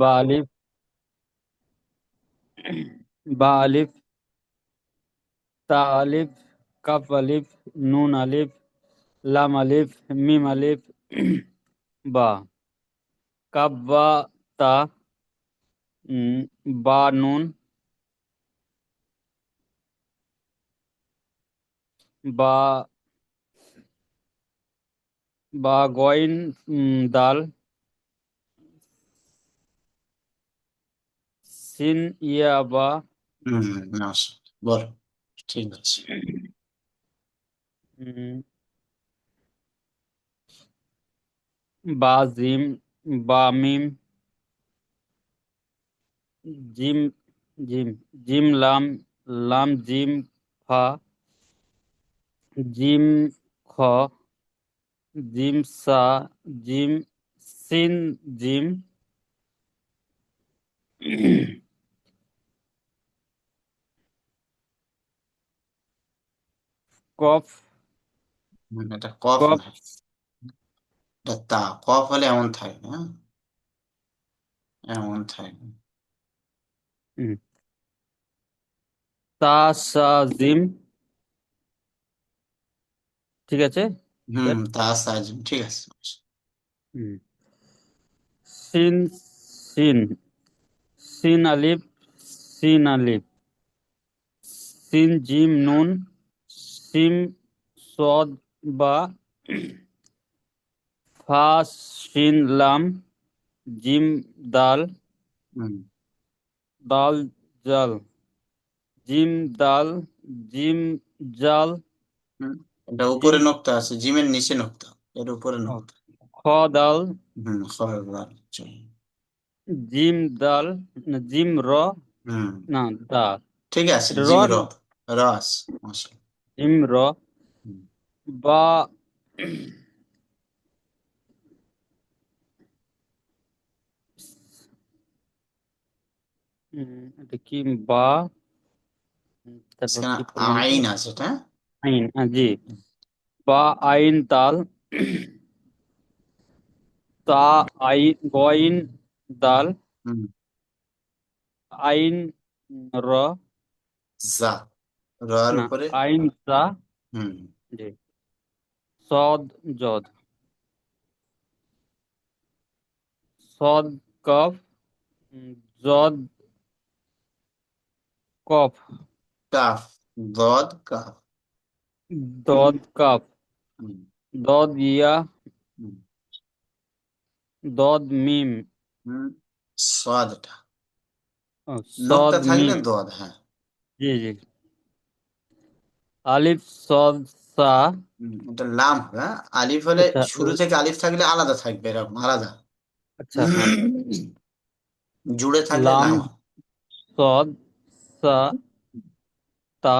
বা আলিফ বা আলিফ তা আলিফ কাফ আলিফ নুন আলিফ লাম আলিফ মিম আলিফ বা কাফ বা তা উম, বা নুন বা বা গইন উম, দাল সিন ইয়া বা হুম মাস বল ঠিক আছে উম, বা জিম বা মিম জিম জিম জিম লাম লাম জিম ফা জিম খ জিম সা জিম সিন জিম কফ? এটা কফ কফ? না এটা তা কফ হলে এমন থাকে হ্যাঁ? এমন থাকে। হুম, তা সা জিম? ঠিক আছে? হুম তা সাজিম ঠিক আছে। হুম। সিন সিন। সিন আলিফ সিন আলিফ। সিন জিম নুন। সিম সদ বা ফা সিন লাম জিম দাল হুম। দাল জাল। জিম দাল জিম জাল। হুম। এটা উপরে জিম আছে জিমের নিচে নোক্তা এর উপরে নোক্তা। খ দাল। হুম জিম দাল জিম র। হুম। না দা ঠিক আছে র জিম র রস মাশাআল্লাহ। জিম র হুম। বা? এটা কি বা আইন আছে এটা? আইন জি। বা আইন তাল তা আইন গইন দাল আইন র জা। র এর না উপরে আইন সা হুম জি সদ জদ সদ কফ উম, জদ কফ কাফ দদ কাফ দদ কাফ হুম দদ ইয়া হুম দদ মিম হুম সাদটা ও, নোক্তা সদ থাকলে মিম দদ হ্যাঁ জি জি আলিফ সদ সা। এটা লাম হ্যাঁ? আলিফ হলে আচ্ছা শুরু থেকে আলিফ থাকলে আলাদা থাকবে এরকম আলাদা। আচ্ছা হ্যাঁ জুড়ে থাকলে লাম লাম। সদ সা তা।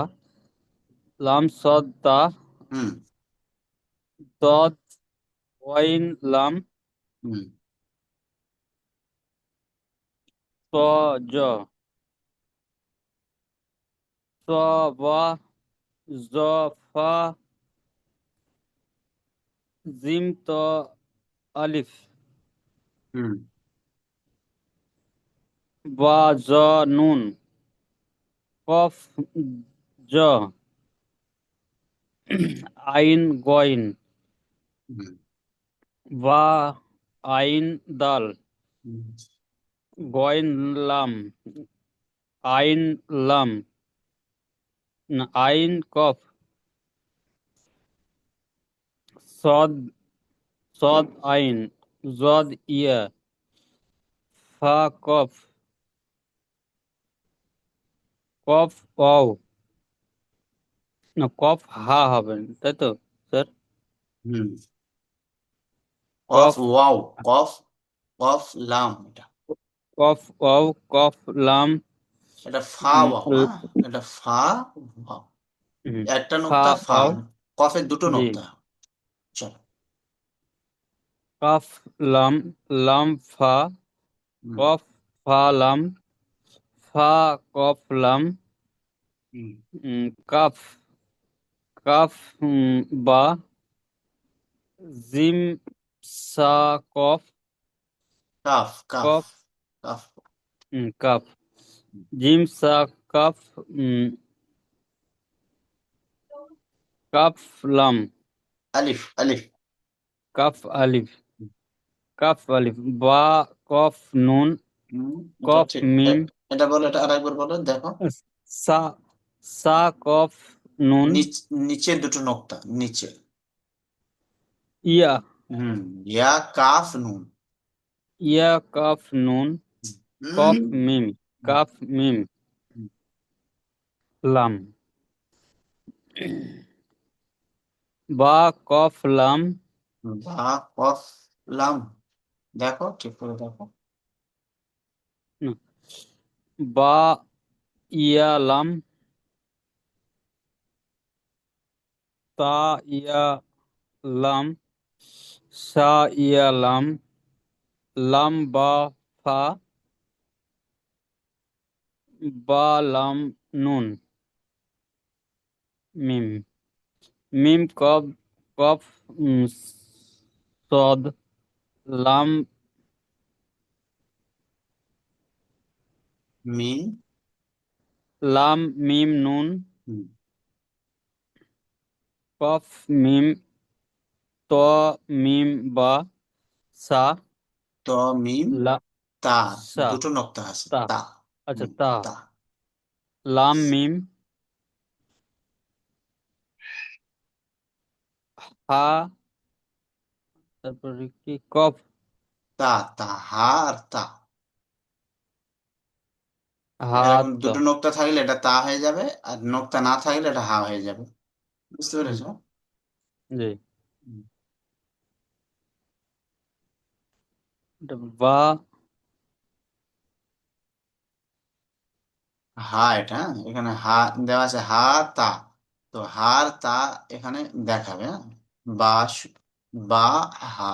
লাম সদ তা। হুম। দদ ওয়াইন লাম। হুম। ত জ। ত বা। জ ফা জিম ত আলিফ। হুম। বা জ নুন। কফ জ। আইন গইন। বা আইন দাল। গইন লাম। আইন লাম। না, আইন কফ সদ সদ আইন জদ ইয়া ফা কফ কফ অও না কফ হা হবে তাই তো স্যার হুম কফ কফ ওয়াও কফ কফ লাম এটা কফ অও কফ লাম এটা ফা ওয়াও। হ্যাঁ এটা ফা ওয়াও। একটা ফা নোক্তা ফা। কফের দুটো জি। নোক্তা। চলো। কফ লাম লাম ফা। কফ ফা লাম। ফা কফ লাম। কাফ। কাফ উম, বা। জিম সা কফ। কাফ কাফ। কফ। কাফ। উম, কাফ। জিম সা কাফ কাফ লাম। আলিফ আলিফ। কাফ আলিফ। কাফ আলিফ। বা কফ নুন। কফ মিম। এটা বলো এটা আরেকবার বলো দেখো। সা সা কফ নুন। নিচে দুটো নোক্তা নিচে। ইয়া। হুম ইয়া কাফ নুন। ইয়া কাফ নুন। কফ মিম। কাফ মিম লাম। বা কফ লাম। বা কফ লাম। দেখো ঠিক করে দেখো। বা ইয়া লাম। তা ইয়া লাম। সা ইয়া লাম। লাম বা ফা। বা লাম নুন। মিম। মিম কফ উম, সদ লাম। মিন লাম মিম নুন। কফ মিম। ত মিম বা সা। ত মিম। লা তা দুটো নোক্তা আছে। তা। তা আচ্ছা হুম, তা তা লাম মিম হা তারপরে কি কফ তা তা হা আর তা হা এরকম ত দুটো নোক্তা থাকলে এটা তা হয়ে যাবে আর নোক্তা না থাকলে এটা হা হয়ে যাবে বুঝতে হুম, পেরেছ জি হুম। এটা বা হা এটা হ্যাঁ? এখানে হা দেওয়া আছে হা তা। তো হার তা এখানে দেখাবে হ্যাঁ? বা বা হা।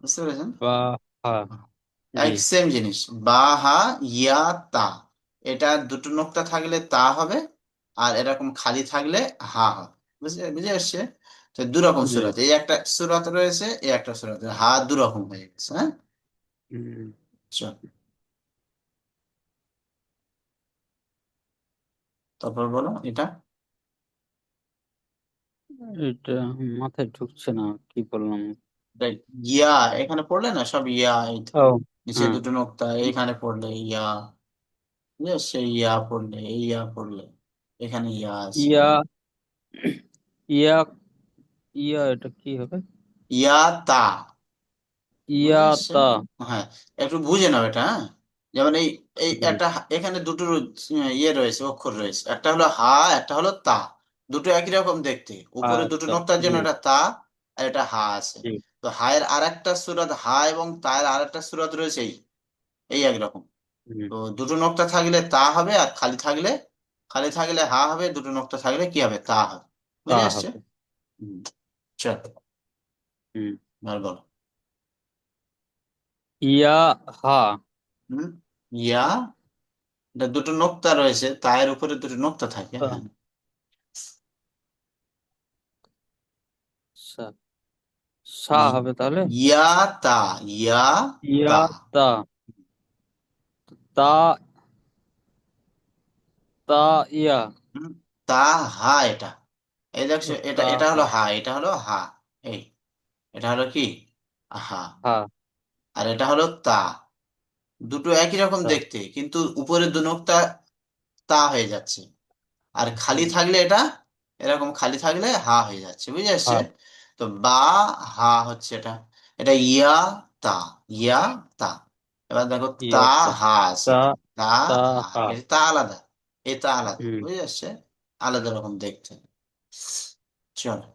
বুঝতে পেরেছেন? বা হা। এক সেম জিনিস। বা হা ইয়া তা। এটা দুটো নোক্তা থাকলে তা হবে আর এরকম খালি থাকলে হা হবে। বুঝে বুঝে আসছে? তো দু রকম সুরাত। এই একটা সুরাত রয়েছে এই একটা সুরাত। হা দু রকম হয়ে গেছে হ্যাঁ? চল। তারপর বলো এটা? এটা মাথায় ঢুকছে না কি বললাম? ইয়া এখানে পড়লে না সব ইয়া এই তো। ও নিচে দুটো নোক্তা এখানে পড়লে ইয়া আসছে ইয়া পড়লে ইয়া পড়লে এখানে ইয়া আছে। ইয়া ইয়া ইয়া এটা কি হবে? ইয়া তা ইয়া তা হ্যাঁ একটু বুঝে নাও এটা হ্যাঁ? যেমন এই এই একটা এখানে দুটো ইয়ে রয়েছে অক্ষর রয়েছে। একটা হলো হা একটা হলো তা। দুটো একই রকম দেখতে। উপরে দুটো আচ্ছা নোক্তার জন্য এটা তা আর এটা হা আছে। তো হায়ের আর একটা সুরাত হা এবং তায়ের আর একটা সুরাত রয়েছে এই এই একরকম তো দুটো নোক্তা থাকলে তা হবে আর খালি থাকলে খালি থাকলে হা হবে দুটো নোক্তা থাকলে কি হবে? তা হবে। তা বুঝে আসছে? চল। হুম। বলো। ইয়া হা। হুম? ইয়া এটা দুটো নোক্তা রয়েছে তায়ের উপরে দুটো নোক্তা থাকে তা হ্যাঁ। সা সা হবে তাহলে? ইয়া তা ইয়া ইয়া তা। তা। তা তা ইয়া। তা হা এটা। এই দেখছ এটা তা এটা হা হলো হা এটা হলো হা এই। এটা হলো কি? হা। হা। আর এটা হলো তা। দুটো একই রকম দেখতে কিন্তু উপরে দু নোক্তা তা হয়ে যাচ্ছে। আর খালি থাকলে এটা এরকম খালি থাকলে হা হয়ে যাচ্ছে বুঝে আসছে হা তো বা হা হচ্ছে এটা। এটা ইয়া তা ইয়া তা। এবার দেখো তা হা আছে। তা হা। তা আলাদা তা আলাদা বুঝে আসছে আলাদা রকম দেখতে। চলো।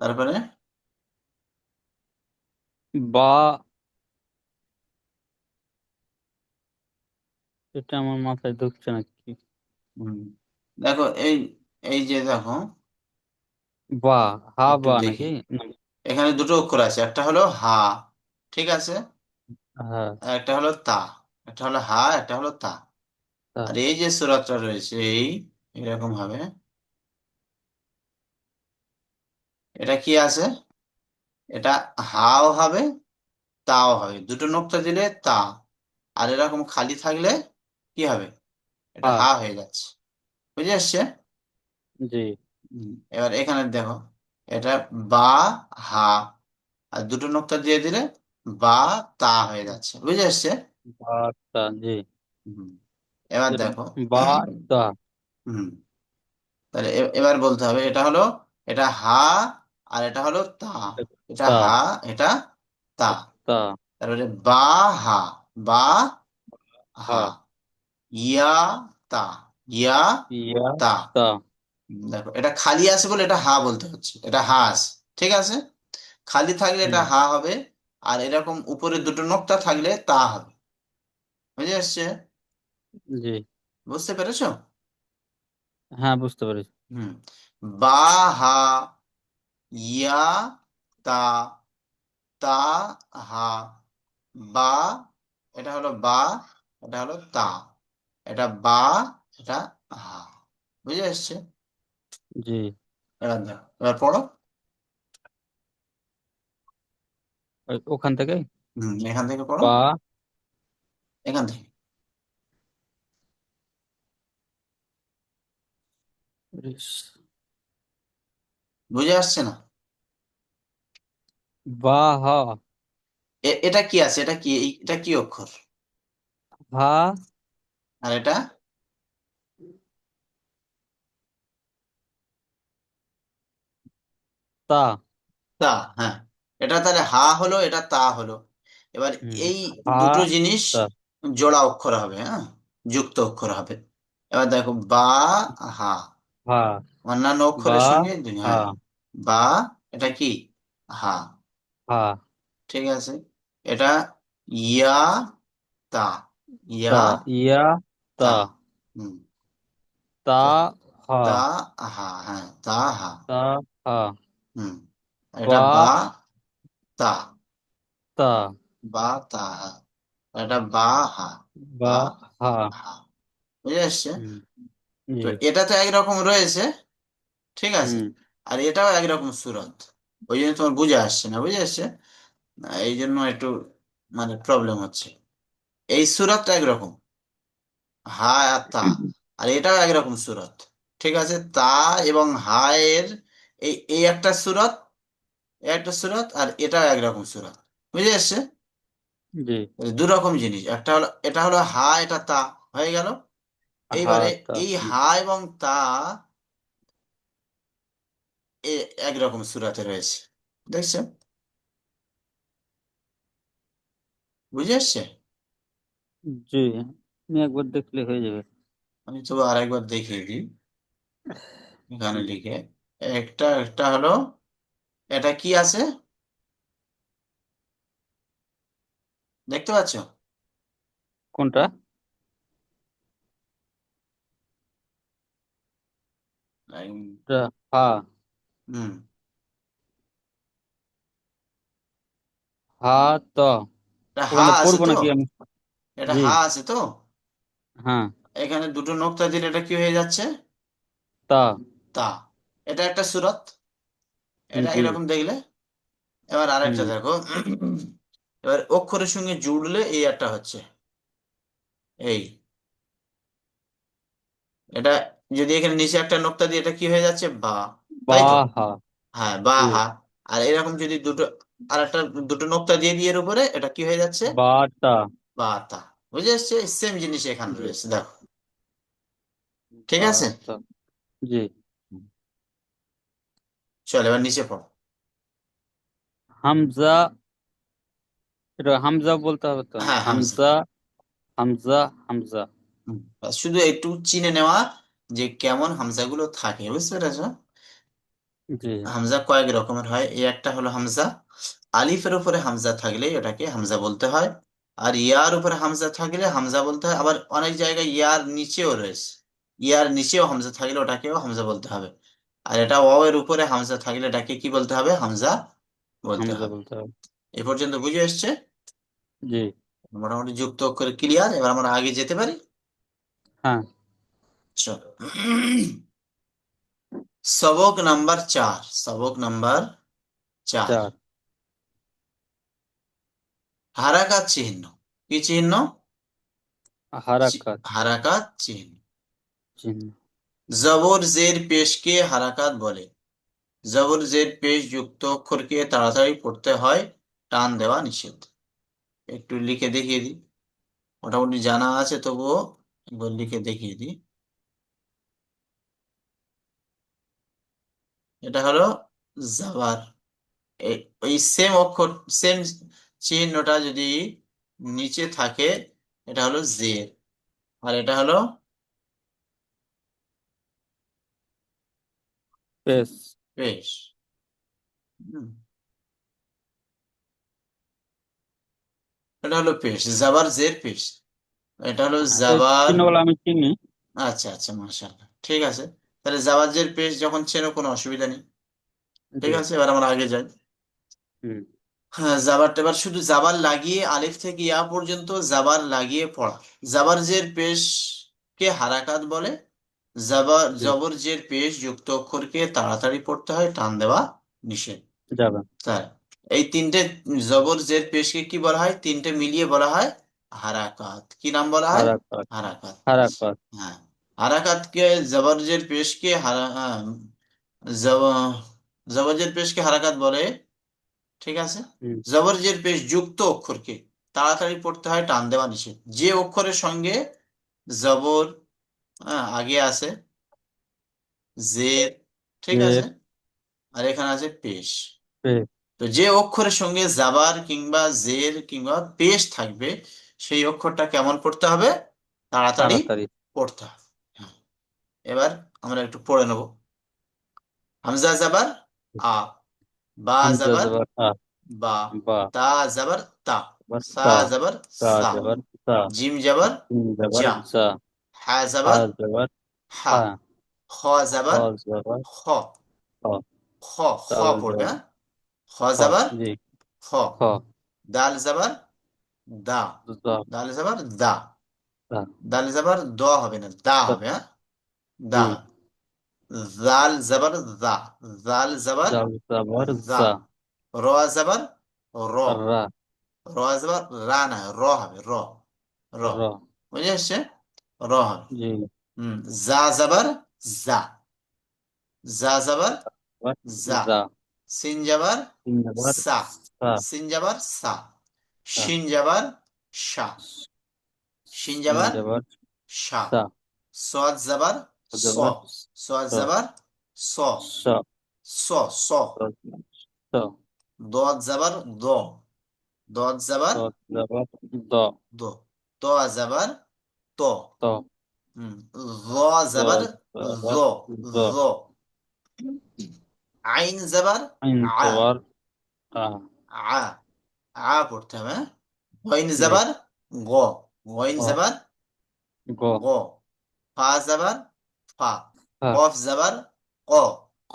তারপরে? বা এটা আমার মাথায় ঢুকছে না কি দেখো এই এই যে দেখো। বা হা একটু বা দেখি। নাকি? এখানে দুটো অক্ষর আছে একটা হলো হা ঠিক আছে? হ্যাঁ আর একটা হলো তা একটা হলো হা একটা হলো তা। তা। আর এই যে সুরাতটা রয়েছে এই এরকম ভাবে। এটা কি আছে? এটা হাও হবে তাও হবে। দুটো নোক্তা দিলে তা। আর এরকম খালি থাকলে কি হবে? এটা হা। হা হয়ে যাচ্ছে। বুঝে আসছে? জি। এবার এখানে দেখো এটা বা হা। আর দুটো নোক্তা দিয়ে দিলে বা তা হয়ে যাচ্ছে। বুঝে আসছে? বাতা জি। এবার দেখো। বাতা হুম। তাহলে এবার বলতে হবে এটা হলো এটা হা আর এটা হলো তা। এটা তা। হা এটা তা। তা। তারপরে বা হা বা হা। হা। ইয়া তা। ইয়া ইয়া তা। তা। দেখো এটা খালি আছে বলে এটা হা বলতে হচ্ছে। এটা হা আছে ঠিক আছে? খালি থাকলে এটা হুম। হা হবে আর এরকম উপরে দুটো নোক্তা থাকলে তা হবে। বুঝে আসছে? জি। বুঝতে পেরেছ? হ্যাঁ বুঝতে পেরেছি। হুম। বা হা ইয়া তা তা হা বা এটা হলো বা এটা হলো তা। এটা বা এটা হা। বুঝে আসছে জি। এবার দেখো এবার পড়ো। ওখান থেকে? হুম এখান থেকে পড়ো। বা। এখান থেকে। রিস- বুঝে আসছে না? বা হা এটা কি আছে? এটা কি এটা কি অক্ষর? হা। আর এটা? তা। তা হ্যাঁ। এটা তাহলে হা হলো এটা তা হলো। এবার। এই দুটো জিনিস। জোড়া অক্ষর হবে হ্যাঁ? যুক্ত অক্ষর হবে। এবার দেখো বা হা। হা। অন্যান্য অক্ষরের সঙ্গে হ্যাঁ। বা এটা কি? হা। হা। ঠিক আছে। এটা ইয়া তা। ইয়া তা ইয়া তা। তা। হুম। তা হা। তা হা হ্যাঁ তা হা। তা হা। হুম। এটা বা, বা তা। তা। বা তা হা। এটা বা হা। বা হা। হা। বুঝে আসছে? হুম। তো জি এটা তো একরকম রয়েছে। ঠিক আছে। আর এটাও একরকম সুরত। ওই জন্য তোমার বুঝে আসছে না বুঝে আসছে? না, এই জন্য একটু মানে প্রবলেম হচ্ছে। এই সুরতটা একরকম। হা আর তা। আর এটাও একরকম সুরত। ঠিক আছে? তা এবং হা এর এই এই একটা সুরত একটা সুরত আর এটাও একরকম সুরত। বুঝে আসছে? জি। দু রকম জিনিস। একটা হলো এটা হলো হা এটা তা। হয়ে গেল? এইবারে এই হা এবং তা একরকম সুরাতে রয়েছে দেখছেন বুঝে আসছে জি আমি একবার দেখলে হয়ে যাবে। আমি তবু আরেকবার দেখিয়ে দিই। এখানে। লিখে। একটা একটা হলো এটা কি আছে? দেখতে পাচ্ছ? কোনটা? এটা হা ত। এটা হা আছে পড়ব তো? নাকি আমি? এটা জি। হা আছে তো? হ্যাঁ। এখানে দুটো নোক্তা দিলে এটা কি হয়ে যাচ্ছে? তা। তা। এটা একটা সুরত। এটা জি। এরকম দেখলে। এবার আরেকটা হুম। দেখো। এবার অক্ষরের সঙ্গে জুড়লে এই একটা হচ্ছে। এই। এটা যদি এখানে নিচে একটা নোক্তা দিয়ে এটা কি হয়ে যাচ্ছে? বা। তাই তো হা হ্যাঁ বা জি হা আর এরকম যদি দুটো আর একটা দুটো নোক্তা দিয়ে দিয়ে এর উপরে এটা কি হয়ে যাচ্ছে? বা তা বা তা বুঝে এসছে? সেম জিনিস এখানে জি। রয়েছে দেখো। ঠিক আছে? তা জি। চল এবার নিচে পড়ো। হামজা এটা হামজা বলতে হবে তো? হ্যাঁ হামজা। হামজা হামজা হামজা। হুম, ব্যাস শুধু একটু চিনে নেওয়া যে কেমন হামজাগুলো থাকে বুঝতে পেরেছ? জি। হামজা কয়েক রকমের হয়। এই একটা হলো হামজা। আলিফের উপরে হামজা থাকলে এটাকে হামজা বলতে হয়। আর ইয়ার উপরে হামজা থাকলে হামজা বলতে হয়। আবার অনেক জায়গায় ইয়ার নিচেও রয়েছে। ইয়ার নিচেও হামজা থাকলে ওটাকেও হামজা বলতে হবে। আর এটা ওয়াও এর উপরে হামজা থাকলে এটাকে কি বলতে হবে? হামজা বলতে হামজা হবে। বলতে হবে। এ পর্যন্ত বুঝে এসছে? জি। মোটামুটি যুক্ত অক্ষরে ক্লিয়ার এবার আমরা আগে যেতে পারি? হ্যাঁ। চলো। সবক নাম্বার চার সবক নাম্বার চার চার হারাকাত চিহ্ন কি চিহ্ন হারাকাত হারাকাত চিহ্ন চিহ্ন জবর জের পেশকে হারাকাত বলে জবর জের পেশ যুক্ত অক্ষরকে তাড়াতাড়ি পড়তে হয় টান দেওয়া নিষেধ একটু লিখে দেখিয়ে দিই মোটামুটি জানা আছে তবুও একবার লিখে দেখিয়ে দিই এটা হলো জাবার এই- সেম অক্ষর সেম চিহ্নটা যদি নিচে থাকে এটা হলো জের। আর এটা হলো পেশ। পেশ। এটা হলো পেশ জাবার জের পেশ। এটা হলো জাবার চিহ্নগুলো আমি চিনি। আচ্ছা আচ্ছা মাশাআল্লাহ। ঠিক আছে। তাহলে জাবার জের পেশ যখন চেনো কোনো অসুবিধা নেই। ঠিক আছে? এবার আমরা আগে যাই। হ্যাঁ জাবার টেবার শুধু জাবার লাগিয়ে আলিফ থেকে ইয়া পর্যন্ত জাবার লাগিয়ে পড়া। জাবার জের পেশ কে হারাকাত বলে। জাবার জবর জের পেশ যুক্ত অক্ষরকে তাড়াতাড়ি পড়তে হয় টান দেওয়া নিষেধ। তাই এই তিনটে জবর জের পেশকে কি বলা হয়? তিনটে মিলিয়ে বলা হয় হারাকাত। কি নাম বলা হয়? হারাকাত। হারাকাত। হ্যাঁ। হারাকাতকে জবর জের পেশকে হারা হ্যাঁ, জব- জবর জের পেশকে হারাকাত বলে ঠিক আছে? হুম। জবর জের পেশ যুক্ত অক্ষরকে তাড়াতাড়ি পড়তে হয় টান দেওয়া নিষেধ। যে অক্ষরের সঙ্গে জবর আগে আছে জের ঠিক আছে? আর এখানে আছে পেশ। তো যে অক্ষরের সঙ্গে জাবার কিংবা জের কিংবা পেশ থাকবে সেই অক্ষরটা কেমন পড়তে হবে? তাড়াতাড়ি। পড়তে হবে। এবার আমরা একটু পড়ে নেব। হামজা জাবার আ বা জাবার বা বা। তা জাবার তা সা জাবার সা জিম জাবার জা হা জাবার হা খ জাবার খ খ খ পড়বে হ্যাঁ? খ খ জাবার খ খ দাল জাবার দা। দাল জাবার দা। দাল জাবার দ হবে না দা দা। হবে হ্যাঁ? দা জি জাল জাবার দা জাল জাবার জাল জবর দা জা র জাবার র রা র জাবার রা না র হবে র র র বুঝে আসছে র হবে জি হুম জা জাবার জা জা জাবার জবর জা জা সিন জাবার জিম জবর সা সা সিন জাবার সা সা শিন জাবার শা শিন জিম জাবার জবর শা সা সদ জাবার স স জাবার স স স স স দ দ জবর দ দ ত জাবার ত ত র জবর র র আইন জাবার আ জবর আ আ পড়তে হবে? গইন জি গ গইন জাবার গ গ ফা জাবার ফা কফ জাবার ক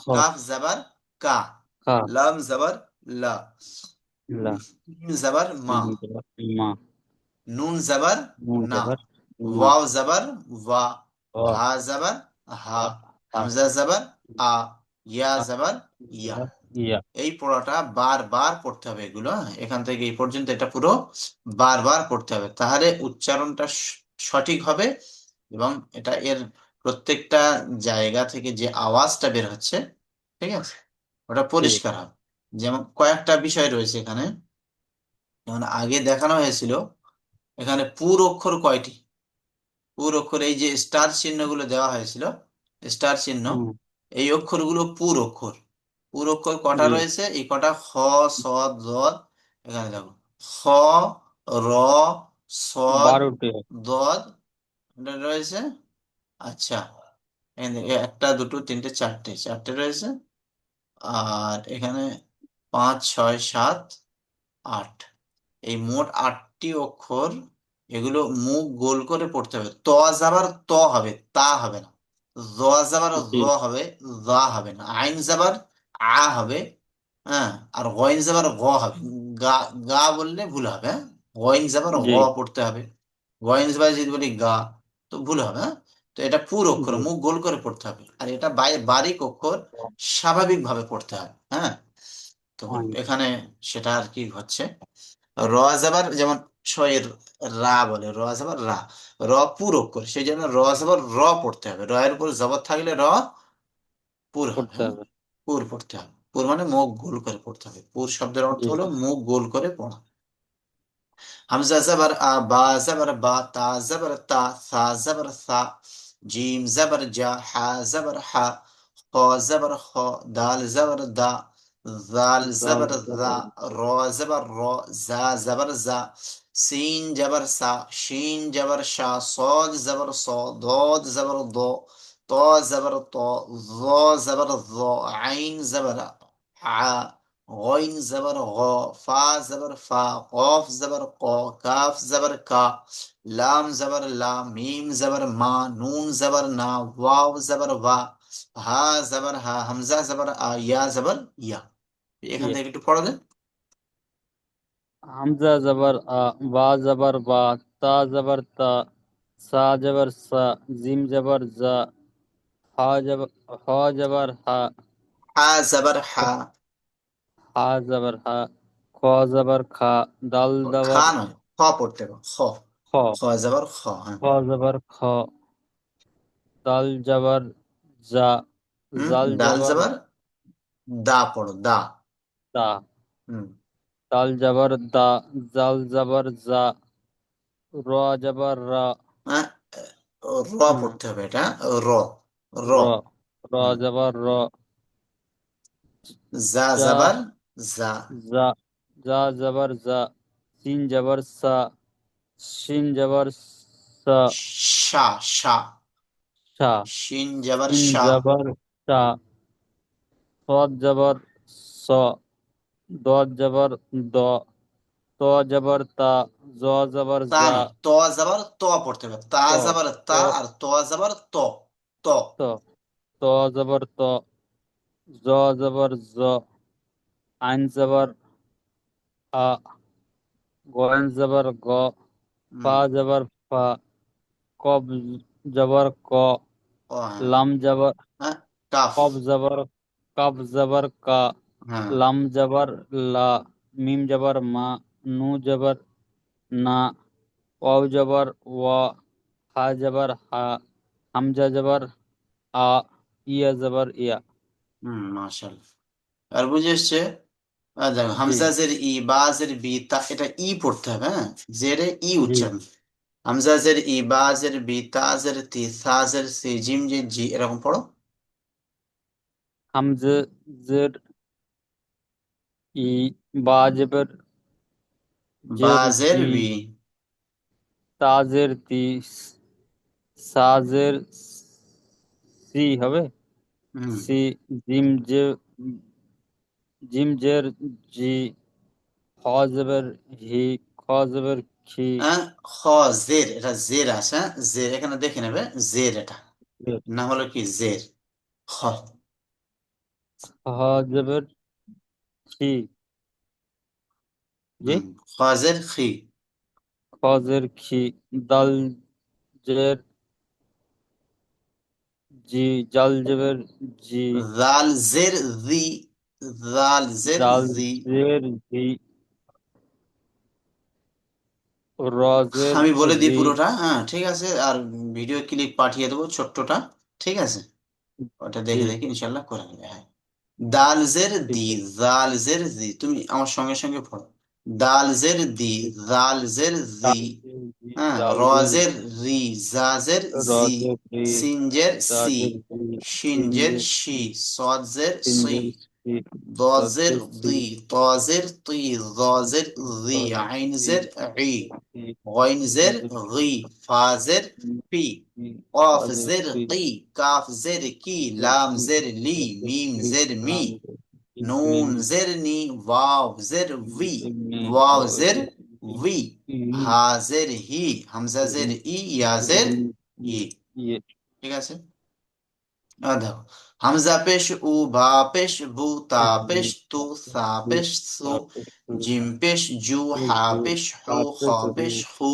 কাফ জাবার কা লাম জাবার লা জবর মা নুন জাবার না ওয়াও জাবার ওয়া হা জাবার হা হামজা জাবার আ ইয়া জাবার ইয়া এই পড়াটা বারবার পড়তে হবে এগুলো? এখান থেকে এই পর্যন্ত এটা পুরো বারবার পড়তে হবে। তাহলে উচ্চারণটা সঠিক হবে এবং এটা এর প্রত্যেকটা জায়গা থেকে যে আওয়াজটা বের হচ্ছে ঠিক আছে? ওটা পরিষ্কার হবে যেমন কয়েকটা বিষয় রয়েছে এখানে। যেমন আগে দেখানো হয়েছিল এখানে পুর অক্ষর কয়টি? পুর অক্ষর এই যে স্টার চিহ্নগুলো দেওয়া হয়েছিল স্টার চিহ্ন এই অক্ষরগুলো পুর অক্ষর। পুর অক্ষর কটা রয়েছে? এই কটা খ স দ এখানে দেখো। খ র বারোটি। দদ রয়েছে আচ্ছা। একটা দুটো তিনটে চারটে চারটে রয়েছে। আর এখানে পাঁচ ছয় সাত আট। এই মোট আটটি অক্ষর এগুলো মুখ গোল করে পড়তে হবে। ত যাবার ত হবে তা হবে না। জ যাবার জি। জ হবে যা হবে না। আইন যাবার আ হবে হ্যাঁ? আর গইন যাবার গ হবে। গা গা বললে ভুল হবে হ্যাঁ? গইন যাবার গ জি পড়তে হবে। গইন যাবার যদি বলি গা তো ভুল হবে হ্যাঁ? তো এটা পুর অক্ষর মুখ গোল করে পড়তে হবে। আর এটা বারিক অক্ষর স্বাভাবিক ভাবে পড়তে হবে হ্যাঁ? তো এখানে সেটা আর কি হচ্ছে? র যাবার যেমন শয়ের রা বলে র যাবার রা। র পুর অক্ষর সেই জন্য র যাবার র পড়তে হবে। র এর উপর জবর থাকলে র পুর হ্যাঁ? হবে। পুর পড়তে হবে। পুর মানে মুখ গোল করে পড়তে হবে। পুর শব্দের অর্থ হলো মুখ গোল করে পড়া। হামজা জবর আ বা জবর বা তা জবর তা সা জবর সা جیم زبر جا حا زبر حا خا زبر خا دال زبر دا ذال زبر ذا را زبر را زا زبر زا سین جبر سا شین جبر شا صاد زبر صا داد زبر ضا طا زبر طا ظا زبر ظا عین زبر ع غين زبر غا فا زبر فا قاف زبر قا كاف زبر كا لام زبر لا ميم زبر ما نون زبر نا واو زبر وا হা জবর হা হামজা জবর আ ইয়া জবর ইয়া এখান ইয়ে। থেকে একটু পড়া দেন হামজা জবর আ বা জবর বা তা জবর তা সা জবর সা জিম জবর জা হা জবর হ জবর হা হা জবর হা হা জবর হা খ জবর খা দাল খা জবর নয় খ পড়তে হবে খ। খ। খ জবর খ হ্যাঁ। খ খ দাল জবর জা হুম, জাল দাল জবর জবর দা পড়ো দা। হুম। দাল জবর দা জাল জবর জা র জবর রা। র। পড়তে হবে এটা র র। র র জবর র। জা জা জা জা জা জবর জা সিন জবর সা শিন জবর সা শা শা শা শিন জবর শা জবর শা সদ জবর স দদ জবর দ ত জবর তা জ জবর তা জা ত জবর ত পড়তে হবে তা জবর তা আর ত জবর ত ত ত ত জবর ত জ জবর জ আইন জবর আ গয়েন জবর গ হুম, ফা জবর ফা কব জবর ক ও হ্যাঁ লাম জবর হ্যাঁ, কাফ কব জবর কব জবর কা হ্যাঁ লাম জবর লা মিম জবর মা নু জবর না ওয়াও জবর ওয়া হা জবর হা হামজা জবর আ ইয়া জবর ইয়া হুম মাশাআল্লাহ আর বুঝে এসছে জি। ই বা জের বি তা এটা ই পড়তে হবে হ্যাঁ? জেরে ই জি। উচ্চারণ। হামজা জের ই বা জের বি তা জের তি সা জের সি জিম জের জি এরকম পড়ো। হামজা জের ই বা জবর জের জের জি বি। তাজের তি সাজের সি হবে? সি জিম জে জিম জের জি হ জবর হি খ জবর খি খ জের এটা জের আছে হ্যাঁ? জের এখানে দেখে নেবে জের এটা। না হলো কি? জের খ হ জবর খি জি খ জের খি খ জের খি দাল জের জি জাল জবর জি জাল জের জি জাল জের জি জের জি র জের আমি বলে দিই পুরোটা হ্যাঁ ঠিক আছে আর ভিডিও ক্লিপ পাঠিয়ে দেবো ছোট্টটা ঠিক আছে ওটা দেখে দেখে ইনশাল্লাহ করে নেবে হ্যাঁ দাল জের দি জাল জের জি তুমি আমার সঙ্গে সঙ্গে পড়ো দাল জের দি জাল জের জি হ্যাঁ জাল র জের জের রি জা জের র জি জের রি সিন জের জা সি জের জি শিন সিন জের জের শি সদ জের সিন সি জের সি ضاد صاد زر জের সি ضي طا زر طي ظا زر ذي ط জের عين সি زر عي সি غين غين زر زر غي فا زر সি في সি قاف ফা জের زر ফি قي كاف زر كي জের لام কি زر لي তা জের ميم কি زر লাম مي জের কি মিম نون زر ني واو زر في জের নি واو ওয়াও زر জের ই في ই ها زر هي همزة زر ই إي يا زر ই ي ই ঠিক আছে আর দেখো همزپش او با پیش بو تا پیش تو ثاپش سو جیمپش جو حاپش حو خاپش خو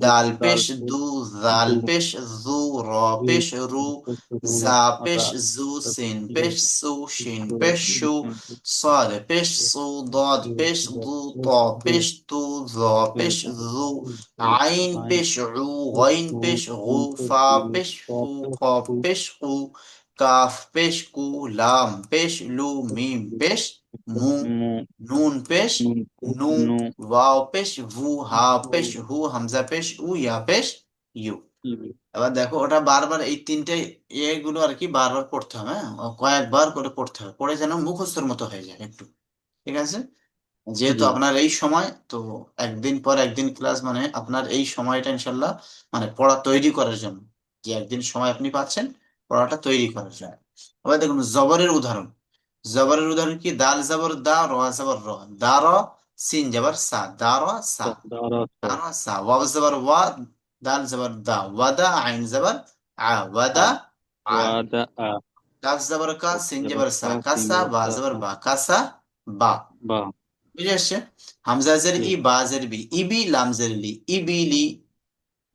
دال پیش دو زالپش زو را پیش رو زا پیش زو سین پش سو شین پیش شو صاد پش سو دادپش دو تا پیش تو زاپش زو عینپش عو غینپش غو فا پش خو خا پیش خو কাফ পেশ কু লাম পেশ লু মিম পেশ মু নুন পেশ নু ওয়াও পেশ ভু হা পেশ হু হামজা পেশ উ ইয়া পেশ ইউ। এবার দেখো ওটা বারবার এই তিনটে এগুলো আর কি বারবার পড়তে হবে হ্যাঁ? কয়েকবার করে পড়তে হবে পড়ে যেন মুখস্থর মতো হয়ে যায় একটু ঠিক আছে? যেহেতু আপনার এই সময় তো একদিন পর একদিন ক্লাস মানে আপনার এই সময়টা ইনশাল্লাহ মানে পড়া তৈরি করার জন্য যে একদিন সময় আপনি পাচ্ছেন পড়াটা তৈরি করার জন্য এবার দেখুন জবরের উদাহরণ। জবরের উদাহরণ কি? দাল জবর দা র জবর র। দা র সিন জবর সা। দা র সা। দা র সা। ওয়াও জবর ওয়া দাল জবর দা। ওয়াদা আইন জবর আ। ওয়াদা আ। ওয়াদা আ। কাফ জবর কা সিন জবর সা। কাসা বা জবর বা। কাসা বা। বা। বুঝে আসছে? হামজা জের ই বা জের বি। ইবি লাম জের লি। ইবিলি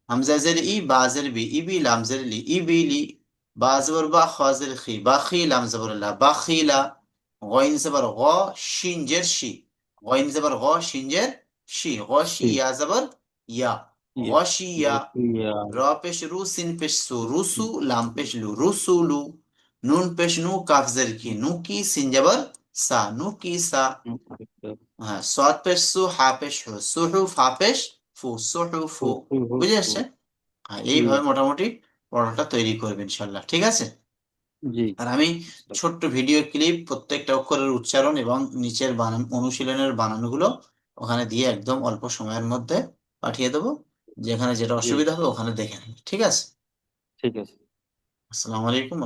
হামজা জের ই বা জের বি। ইবি লাম জের লি। ইবিলি বা জবর বা খ জের খি বা খি লাম জবর লা বা খিলা গইন জবর গ শিন জের শি গইন জবর গ শিন জের শি গ শি। ইয়া জবর ইয়া। গশিয়া র পেশ রু সিন পেশ সু রুসু লাম পেশ লু রুসুলু নুন পেশ নু কাফ জের কি নু কি সিন জবর সা নু কি সা হ্যাঁ সৎ পেশ সু হা পেশ হু সুহু ফা পেশ ফু সুহু ফু বুঝে আসছে এইভাবে মোটামুটি পড়াটা তৈরি করবে ইনশাল্লাহ ঠিক আছে? জি। আর আমি ছোট্ট ভিডিও ক্লিপ প্রত্যেকটা অক্ষরের উচ্চারণ এবং নিচের বানান অনুশীলনের বানানগুলো ওখানে দিয়ে একদম অল্প সময়ের মধ্যে পাঠিয়ে দেবো। যেখানে যেটা অসুবিধা হবে ওখানে দেখে নেবে ঠিক আছে? ঠিক আছে। আসসালামু আলাইকুম